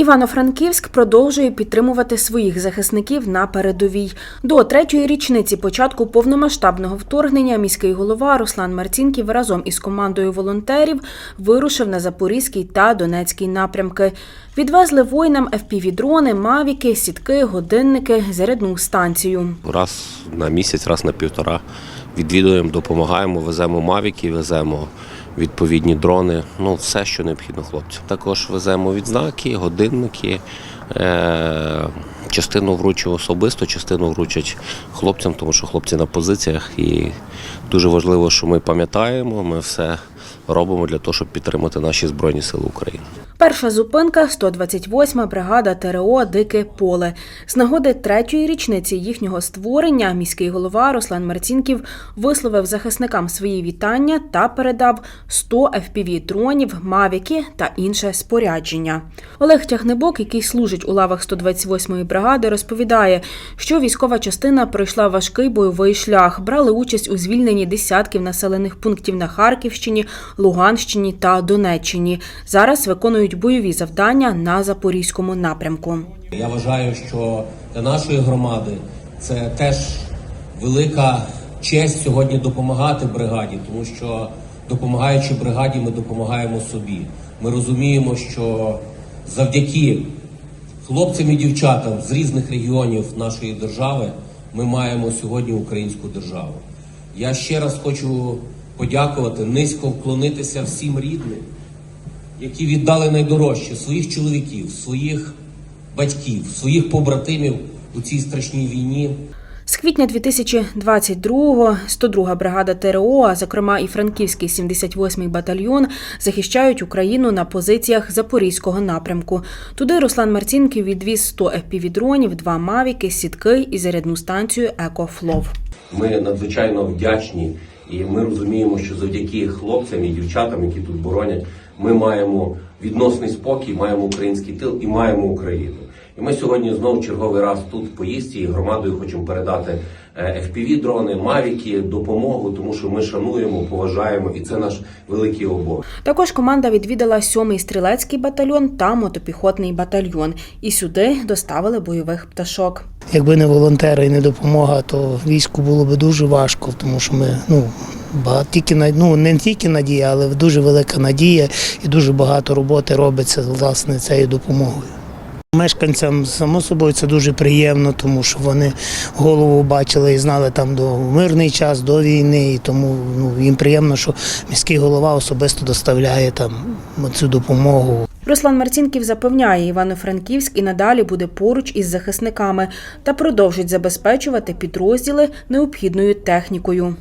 Івано-Франківськ продовжує підтримувати своїх захисників на передовій. До третьої річниці початку повномасштабного вторгнення міський голова Руслан Марцінків разом із командою волонтерів вирушив на Запорізький та Донецький напрямки. Відвезли воїнам FPV-дрони, мавіки, сітки, годинники, зарядну станцію. Раз на місяць, раз на півтора відвідуємо, допомагаємо, веземо мавіки, веземо відповідні дрони. Ну, все, що необхідно хлопцям. Також веземо відзнаки, годинники. Е- частину вручу особисто, частину вручать хлопцям, тому що хлопці на позиціях. І дуже важливо, що ми пам'ятаємо, ми все робимо для того, щоб підтримати наші Збройні Сили України. Перша зупинка 128-ма бригада ТРО Дике поле. З нагоди третьої річниці їхнього створення міський голова Руслан Марцінків висловив захисникам свої вітання та передав 100 fpv дронів, мавіки та інше спорядження. Олег Тягнебок, який служить у лавах 128-ї бригади, розповідає, що військова частина пройшла важкий бойовий шлях, брали участь у звільненні десятків населених пунктів на Харківщині, Луганщині та Донеччині. Зараз виконують бойові завдання на запорізькому напрямку. Я вважаю, що для нашої громади це теж велика честь сьогодні допомагати бригаді, тому що допомагаючи бригаді, ми допомагаємо собі. Ми розуміємо, що завдяки хлопцям і дівчатам з різних регіонів нашої держави ми маємо сьогодні українську державу. Я ще раз хочу подякувати, низько вклонитися всім рідним, які віддали найдорожче своїх чоловіків, своїх батьків, своїх побратимів у цій страшній війні. З квітня 2022-го 102 бригада ТРО, а зокрема і Франківський 78-й батальйон, захищають Україну на позиціях Запорізького напрямку. Туди Руслан Марцінків відвіз 100 FPV-дронів, два мавіки, сітки і зарядну станцію «Екофлов». Ми надзвичайно вдячні, і ми розуміємо, що завдяки хлопцям і дівчатам, які тут боронять, ми маємо відносний спокій, маємо український тил і маємо Україну. І ми сьогодні знову черговий раз тут в поїзді і громадою хочемо передати fpv дрони мавіки, допомогу, тому що ми шануємо, поважаємо, і це наш великий обов'язок. Також команда відвідала 7-й стрілецький батальйон та мотопіхотний батальйон. І сюди доставили бойових пташок. Якби не волонтери і не допомога, то війську було б дуже важко, тому що ми ну багато тільки на- ну, не тільки надія, але дуже велика надія і дуже багато роботи робиться власне цією допомогою. Мешканцям, само собою, це дуже приємно, тому що вони голову бачили і знали там до мирний час, до війни, і тому ну, їм приємно, що міський голова особисто доставляє там цю допомогу. Руслан Марцінків запевняє, Івано-Франківськ і надалі буде поруч із захисниками та продовжить забезпечувати підрозділи необхідною технікою.